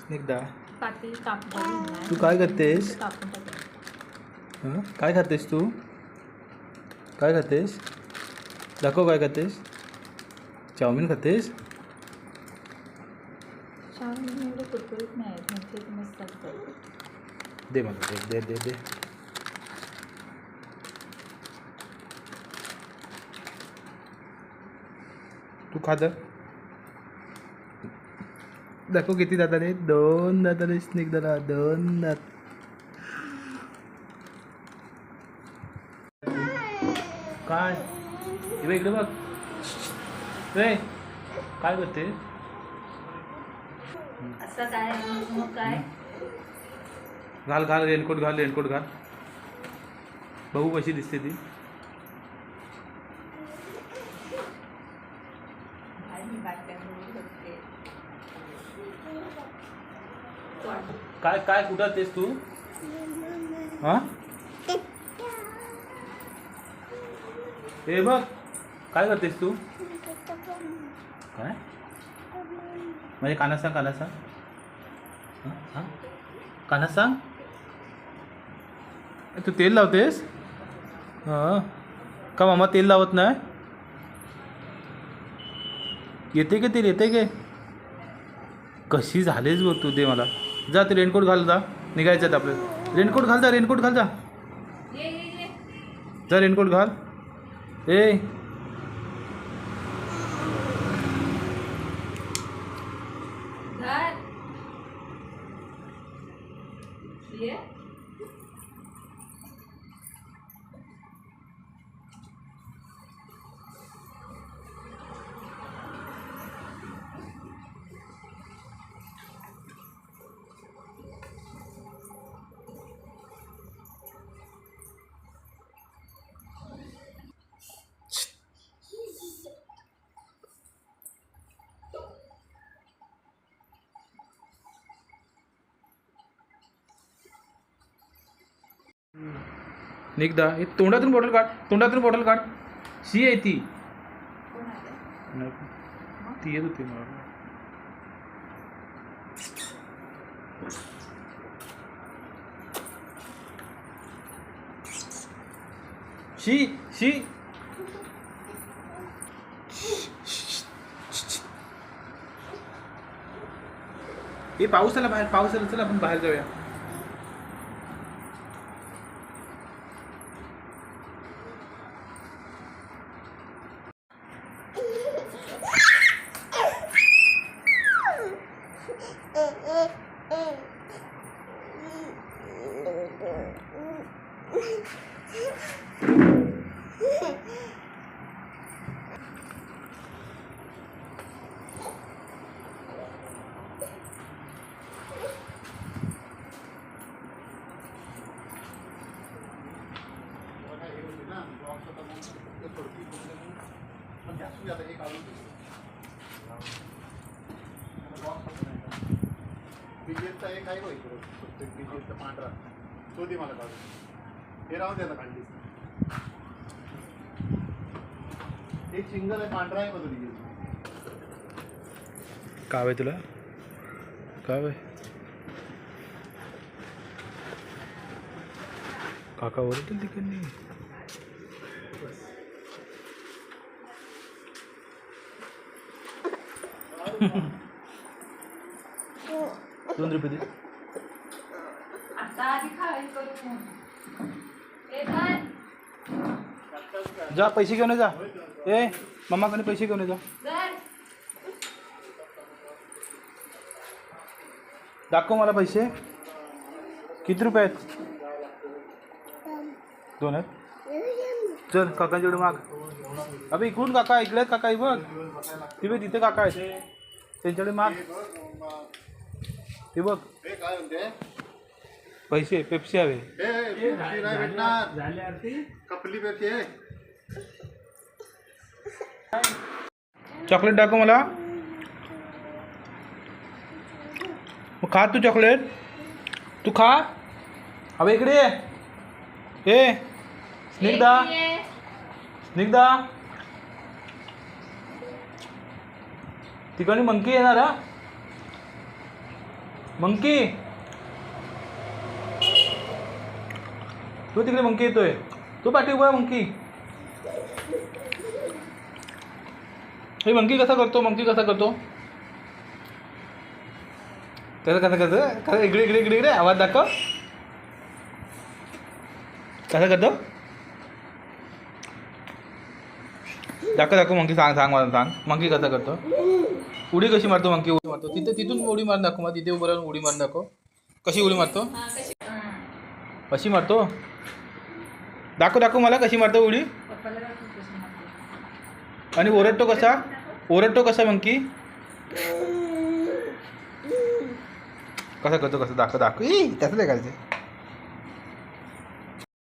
स्निग्धा। पाती कापड तू काय करतेस? कापून टाकलं. हं? काय खातेस तू? काय खातेस? दाखव काय खातेस. चाऊमिन खातेस? चाऊमिन एवढे कुरकुरीत नाही आहेत म्हणजे ते मस्त असतात दे मला दे दे दे दे. तू खा तर दाखव किती दात आले दोन दात आले स्निग्धाला दोन दात. काय? इकडे बघ. रे काय करते? असं काय? मग काय? घाल घाल रेनकोट घाल रेनकोट घाल. बघू कशी दिसते ती. काय काय कुठं तेस तू? हा? हे बघ काय करतेस तू? काय? म्हणजे काना सांग काना सांग. हा? कानात सांग. तू तेल लावतेस? हां. का मामा तेल लावत नाही? येते का तेल येते का? कशी झालीस बघ तू दे मला? जा ते रेनकोट घाल जा. निघायचं आहे आपल्याला. रेनकोट घाल जा रेनकोट घाल जा. जा रेनकोट घाल. ए घर ये निघदा हे तोंडातून बॉटल काढ तोंडातून बॉटल काढ. शी आहे ती. नाही, ती येत होती मला. शी शी. हे पाऊस आला बाहेर पाऊस आला चला आपण बाहेर जाऊया. बीजेचा एक आहे बघ इकडं. प्रत्येक बीजेचा पांढरा. तो दे मला काढून. हे राहून द्या काढली एक सिंगल आहे पांढरा आहे बघ बीजेचा काय आहे तुला? काय आहे? काका ओरडतील तिकडनी. दोन रुपये दे. जा पैसे घेऊन जा. ए मम्माकडे पैसे घेऊन जा. दाखव मला पैसे. किती रुपये आहेत? दोन आहेत. चल काकांच्याकडे माग. अबे इकडून काका इकडे आहेत काका बघ. ती बघ तिथे काका आहेत. त्यांच्याकडे माग हे बघ. हे काय म्हणते? पैसे पेप्सी हवे. हे पेप्सी नाही भेटणार. कपली पेप्सी आहे. चॉकलेट दाखव मला. मग खा तू चॉकलेट. तू खा. अबे इकडे ये. ए. स्निग्धा. स्निग्धा तिकडे मंकी येणार हा? मंकी! तो तिकडे मंकी येतोय. तो पाठी उभा आहे मंकी. हे मंकी कसा करतो मंकी कसा करतो? कसं कसं कसं कसं इकडे इकडे इकडे इकडे आवाज दाखव. कसं करतो? दाखव दाखव मंकी सांग सांग मला सांग. मंकी कसं करतो? उडी कशी मारतो मंकी? उडी मारतो. तिथे तिथून उडी मारून दाखव. मग तिथे उभं राहून उडी मारून दाखव. कशी उडी मारतो? हा कशी? हा. मारतो? दाखव दाखव मला कशी मारतो उडी. आणि ओरडतो कसा? ओरडतो कसा मंकी? कसा करतो? कसं? दाखव दाखव. ई त्याचं नाही करायचं.